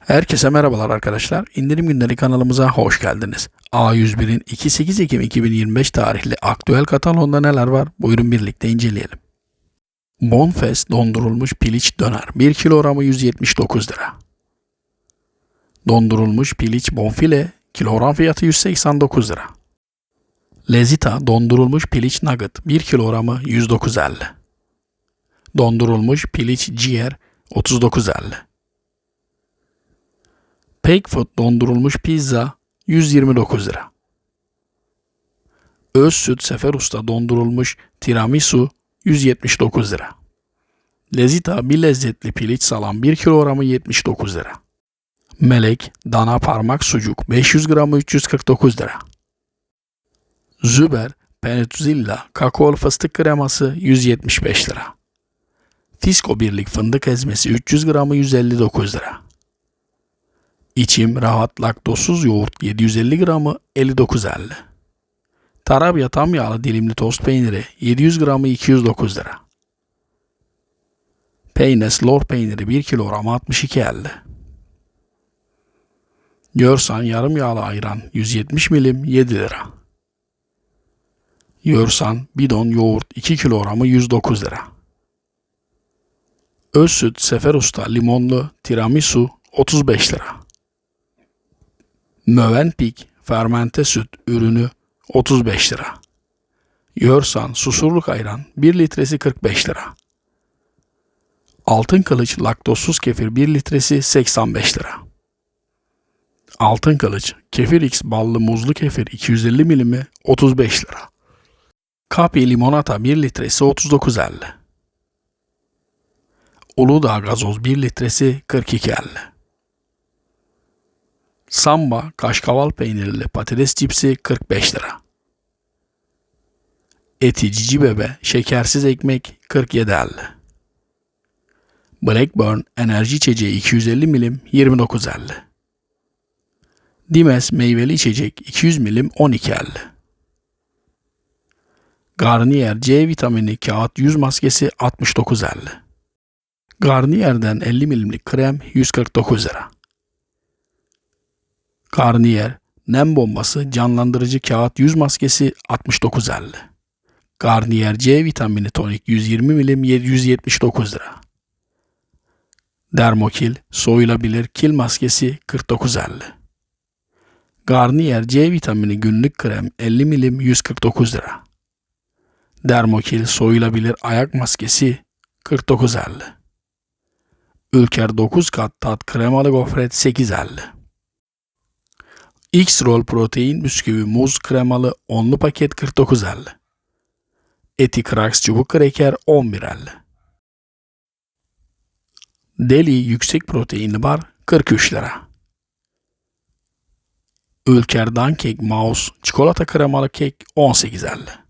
Herkese merhabalar arkadaşlar. İndirim günleri kanalımıza hoş geldiniz. A101'in 28 Ekim 2025 tarihli aktüel kataloğunda neler var? Buyurun birlikte inceleyelim. Bonfest dondurulmuş piliç döner 1 kilogramı 179 lira. Dondurulmuş piliç bonfile kilogram fiyatı 189 lira. Lezita dondurulmuş piliç nugget 1 kilogramı 109.50. Dondurulmuş piliç ciğer 39.50. Pakefood dondurulmuş pizza 129 lira. Öz süt sefer usta dondurulmuş tiramisu 179 lira. Lezita bir lezzetli piliç salam 1 kilogramı 79 lira. Melek dana parmak sucuk 500 gramı 349 lira. Züber Penetzilla kakaolu fıstık kreması 175 lira. Fisko birlik fındık ezmesi 300 gramı 159 lira. İçim rahat laktozsuz yoğurt 750 gramı 59.50. Tarabya tam yağlı dilimli tost peyniri 700 gramı 209 lira. Peynes lor peyniri 1 kilogram 62.50. Yorsan yarım yağlı ayran 170 milim 7 lira. Yorsan bidon yoğurt 2 kilogramı 109 lira. Öz süt Sefer Usta limonlu tiramisu 35 lira. Mövenpik fermente süt ürünü 35 lira. Yorsan susurluk ayran 1 litresi 45 lira. Altın kılıç laktozsuz kefir 1 litresi 85 lira. Altın kılıç kefir X ballı muzlu kefir 250 milimi 35 lira. Kapi limonata 1 litresi 39.50. Uludağ gazoz 1 litresi 42.50. Samba kaşkaval peynirli patates cipsi 45 lira. Eti cici bebe şekersiz ekmek 47.50. Blackburn enerji içeceği 250 milim 29.50. Dimes meyveli içecek 200 milim 12.50. Garnier C vitamini kağıt yüz maskesi 69.50. Garnier'den 50 milimlik krem 149 lira. Garnier nem bombası canlandırıcı kağıt yüz maskesi 69.50. Garnier C vitamini tonik 120 milim 779 lira. Dermokil soyulabilir kil maskesi 49.50. Garnier C vitamini günlük krem 50 milim 149 lira. Dermokil soyulabilir ayak maskesi 49.50. Ülker 9 kat tat kremalı gofret 8.50. X-Roll protein bisküvi muz kremalı onlu paket 49.50. Eti Krax çubuk kreker 11.50. Deli yüksek proteinli bar 43 lira. Ülker Dankek Mouse çikolata kremalı kek 18.50.